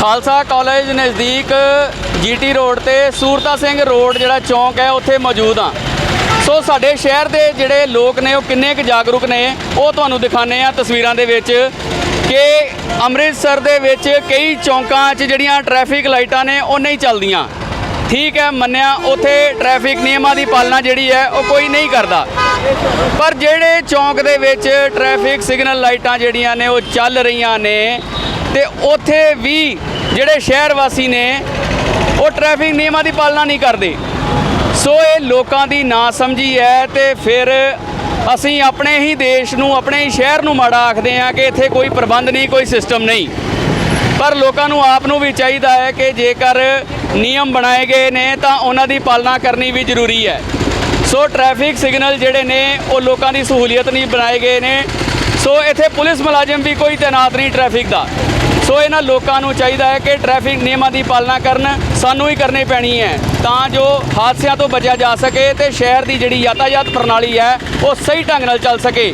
Khalsa college ਨਜ਼ਦੀਕ GT road ਤੇ Surta Singh road ਜਿਹੜਾ ਚੌਂਕ ਹੈ, ਉੱਥੇ ਮੌਜੂਦ ਆ ਸੋ ਸਾਡੇ ਸ਼ਹਿਰ ਦੇ ਜਿਹੜੇ ਲੋਕ ਨੇ, ਉਹ ਕਿੰਨੇ ਕੁ ਜਾਗਰੂਕ ਨੇ, ਉਹ ਤੁਹਾਨੂੰ ਦਿਖਾਣੇ ਆ ਤਸਵੀਰਾਂ ਦੇ ਵਿੱਚ ਕਿ ਅੰਮ੍ਰਿਤਸਰ ਦੇ ਵਿੱਚ ਕਈ ਚੌਂਕਾਂ 'ਚ ਜਿਹੜੀਆਂ ਟ੍ਰੈਫਿਕ ਲਾਈਟਾਂ ਨੇ, ਉਹ ਨਹੀਂ ਚੱਲਦੀਆਂ। ਠੀਕ ਹੈ, ਮੰਨਿਆ, ਉੱਥੇ ਟ੍ਰੈਫਿਕ ਨਿਯਮਾਂ ਦੀ ਪਾਲਣਾ ਜਿਹੜੀ ਹੈ, ਉਹ ਕੋਈ ਨਹੀਂ ਕਰਦਾ। ਪਰ ਜਿਹੜੇ ਚੌਂਕ ਦੇ ਵਿੱਚ ਟ੍ਰੈਫਿਕ ਸਿਗਨਲ ਲਾਈਟਾਂ ਜਿਹੜੀਆਂ ਨੇ, ਉਹ ਚੱਲ ਰਹੀਆਂ ਨੇ ਤੇ ਉੱਥੇ ਵੀ ਜਿਹੜੇ ਸ਼ਹਿਰ ਵਾਸੀ ਨੇ, ਉਹ ਟ੍ਰੈਫਿਕ ਨਿਯਮਾਂ ਦੀ ਪਾਲਣਾ ਨਹੀਂ ਕਰਦੇ। ਸੋ ਇਹ ਲੋਕਾਂ ਦੀ ਨਾ ਸਮਝੀ ਹੈ ਤੇ ਫਿਰ ਅਸੀਂ ਆਪਣੇ ਹੀ ਦੇਸ਼ ਨੂੰ, ਆਪਣੇ ਹੀ ਸ਼ਹਿਰ ਨੂੰ ਮਾੜਾ ਆਖਦੇ ਹਾਂ ਕਿ ਇੱਥੇ ਕੋਈ ਪ੍ਰਬੰਧ ਨਹੀਂ, ਕੋਈ ਸਿਸਟਮ ਨਹੀਂ। ਪਰ ਲੋਕਾਂ ਨੂੰ ਆਪ ਨੂੰ ਵੀ ਚਾਹੀਦਾ ਹੈ ਕਿ ਜੇਕਰ ਨਿਯਮ ਬਣਾਏ ਗਏ ਨੇ, ਤਾਂ ਉਹਨਾਂ ਦੀ ਪਾਲਣਾ ਕਰਨੀ ਵੀ ਜ਼ਰੂਰੀ ਹੈ। ਸੋ ਟ੍ਰੈਫਿਕ ਸਿਗਨਲ ਜਿਹੜੇ ਨੇ, ਉਹ ਲੋਕਾਂ ਦੀ ਸਹੂਲੀਅਤ ਨਹੀਂ ਬਣਾਏ ਗਏ ਨੇ। ਸੋ ਇੱਥੇ ਪੁਲਿਸ ਮੁਲਾਜ਼ਮ ਵੀ ਕੋਈ ਤੈਨਾਤ ਨਹੀਂ ਟ੍ਰੈਫਿਕ ਦਾ। ਸੋ ਇਹਨਾਂ ਲੋਕਾਂ ਨੂੰ ਚਾਹੀਦਾ ਹੈ ਕਿ ਟ੍ਰੈਫਿਕ ਨਿਯਮਾਂ ਦੀ ਪਾਲਣਾ ਕਰਨ, ਸਾਨੂੰ ਹੀ ਕਰਨੀ ਪੈਣੀ ਹੈ, ਤਾਂ ਜੋ ਹਾਦਸਿਆਂ ਤੋਂ ਬਚਿਆ ਜਾ ਸਕੇ ਤੇ ਸ਼ਹਿਰ ਦੀ ਜਿਹੜੀ ਯਾਤਾਯਾਤ ਪ੍ਰਣਾਲੀ ਹੈ, ਉਹ ਸਹੀ ਢੰਗ ਨਾਲ ਚੱਲ ਸਕੇ।